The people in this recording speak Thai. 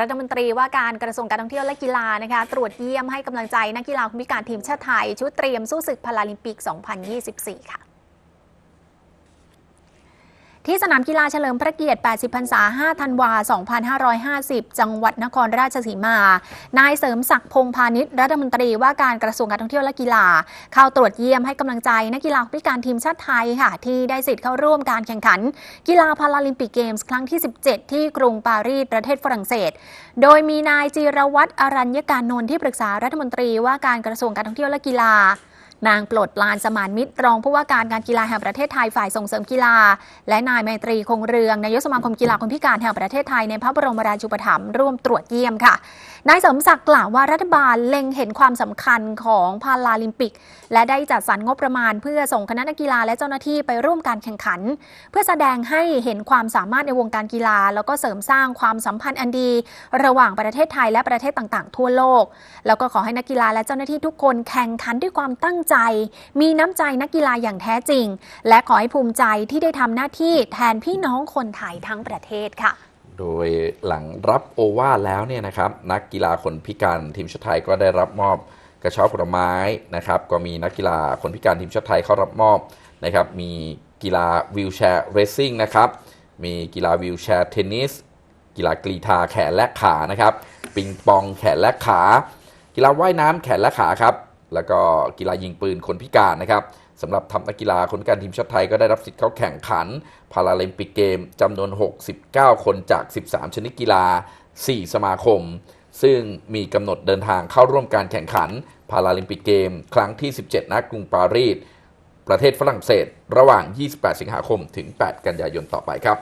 รัฐมนตรีว่าการกระทรวงการท่องเที่ยวและกีฬานะคะตรวจเยี่ยมให้กำลังใจนักกีฬาคนพิการทีมชาติไทย ชุดเตรียมสู้ศึกพาราลิมปิก 2024 ค่ะ ที่สนามกีฬาเฉลิมพระเกียรติ 80 พรรษา 5 ธันวา 2550 จังหวัดนครราชสีมา นายเสริมศักดิ์พงษ์พาณิชย์รัฐมนตรีว่าการกระทรวงการท่องเที่ยวและกีฬา เข้าตรวจเยี่ยมให้กำลังใจนักกีฬาพิการทีมชาติไทยค่ะ ที่ได้สิทธิ์เข้าร่วมการแข่งขัน กีฬาพาราลิมปิกเกมส์ครั้งที่ 17 ที่กรุงปารีสประเทศฝรั่งเศส โดยมีนายจีรวัตรอรัญญการนนท์ที่ปรึกษารัฐมนตรีว่าการกระทรวงการท่องเที่ยวและกีฬา นางปลดลานสมานมิตรรองผู้ว่าการการกีฬาแห่งประเทศไทยฝ่ายส่งเสริมกีฬา และนายไมตรีคงเรืองนายกสมาคมกีฬาคนพิการแห่งประเทศไทยในพระบรมราชูปถัมภ์ร่วมตรวจเยี่ยมค่ะนายเสริมศักดิ์กล่าวว่ารัฐบาลเล็งเห็นความสำคัญของพาราลิมปิก และได้จัดสรรงบประมาณ เพื่อส่งคณะนักกีฬาและเจ้าหน้าที่ไปร่วมการแข่งขัน เพื่อแสดงให้เห็นความสามารถในวงการกีฬา แล้วก็เสริมสร้างความสัมพันธ์อันดี ระหว่างประเทศไทยและประเทศต่างๆ ทั่วโลก แล้วก็ขอให้นักกีฬาและเจ้าหน้าที่ทุกคนแข่งขันด้วยความตั้งใจมีน้ำใจนักกีฬาอย่างแท้จริง และขอให้ภูมิใจที่ได้ทำหน้าที่แทนพี่น้องคนไทยทั้งประเทศค่ะ โดยหลังรับโอวาแล้วเนี่ยนะครับ นักกีฬาคนพิการทีมชาติไทยก็ได้รับมอบกระเช้าผลไม้นะครับ ก็มีนักกีฬาคนพิการทีมชาติไทยเข้ารับมอบนะครับ มีกีฬาวิวแชร์เรซซิ่งนะครับ มีกีฬาวิวแชร์เทนนิส กีฬากรีฑาแขนและขานะครับ ปิงปองแขนและขา กีฬาว่ายน้ำแขนและขาครับ แล้วก็กีฬายิงปืนคนพิการนะครับสำหรับทัพนักกีฬาคนพิการทีมชาติไทยก็ได้รับสิทธิ์เข้าแข่งขันพาราลิมปิกเกมจำนวน 69 คนจาก 13 ชนิดกีฬา 4 สมาคม ซึ่งมีกำหนดเดินทางเข้าร่วมการแข่งขันพาราลิมปิกเกม ครั้งที่ 17 ณ กรุงปารีสประเทศฝรั่งเศส ระหว่าง 28 สิงหาคมถึง 8 กันยายนต่อไปครับ